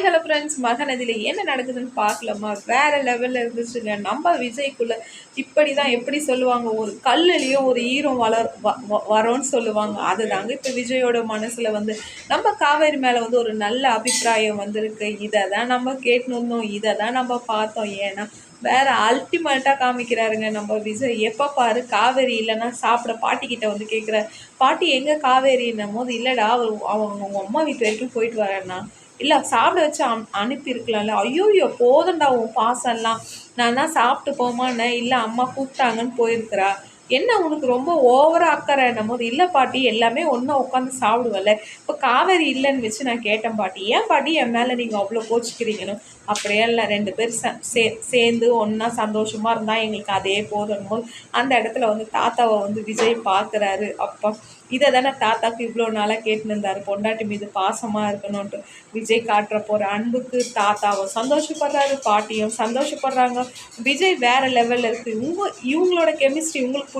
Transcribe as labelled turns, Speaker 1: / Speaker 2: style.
Speaker 1: Hi hello friends மகனதில் என்ன நடக்குதுன்னு பார்க்கலாமா? வேற லெவலில் இருந்துச்சுங்க. நம்ம விஜய்க்குள்ளே இப்படி தான் எப்படி சொல்லுவாங்க? ஒரு கல்லுலேயும் ஒரு ஈரம் வளர் வ- வ- வரோன்னு சொல்லுவாங்க. அதுதாங்க இப்போ விஜயோட மனசில் வந்து நம்ம காவேரி மேலே வந்து ஒரு நல்ல அபிப்பிராயம் வந்திருக்கு. இதை தான் நம்ம கேட்டுருந்தோம் இதை தான் நம்ம பார்த்தோம். ஏன்னா வேறு அல்டிமேட்டாக காமிக்கிறாருங்க நம்ம விஜய். எப்போ பாரு காவேரி இல்லைன்னா சாப்பிட பாட்டிக்கிட்ட வந்து கேட்குற பாட்டி எங்கே காவேரின்னும் போது இல்லைடா அவர் அவங்க உங்கள் அம்மா வீட்டு வரைக்கும் போயிட்டு வரேன்னா இல்லை சாப்பிட வச்சு அம் அனுப்பியிருக்கலாம்ல. ஐயோயோ போதும்டா உன் பாசம்லாம். நான் தான் சாப்பிட்டு போமான்னு இல்லை அம்மா கூப்பிட்டாங்கன்னு போயிருக்கிறா. என்ன உனக்கு ரொம்ப ஓவராக அக்கறை போது இல்லை பாட்டி எல்லாமே ஒன்றா உட்காந்து சாப்பிடுவல்ல இப்போ காவேரி இல்லைன்னு வச்சு நான் கேட்டேன் பாட்டி ஏன் பாட்டி என் மேலே நீங்கள் அவ்வளோ கோச்சிக்கிறீங்கன்னு? அப்படியே இல்லை ரெண்டு பேர் சே சேர்ந்து ஒன்றா சந்தோஷமாக இருந்தால் எங்களுக்கு அதே போதும் போது அந்த இடத்துல வந்து தாத்தாவை வந்து விஜய் பார்க்குறாரு அப்பா இதை தானே தாத்தாக்கு இவ்வளோ நாளாக கேட்டுன்னு பொண்டாட்டி மீது பாசமாக இருக்கணும்ன்ட்டு விஜய் காட்டுற போகிற அன்புக்கு தாத்தாவும் சந்தோஷப்படுறாரு பாட்டியும் சந்தோஷப்படுறாங்க. விஜய் வேறு லெவலில் இருக்குது இவங்க இவங்களோட கெமிஸ்ட்ரி உங்களுக்கு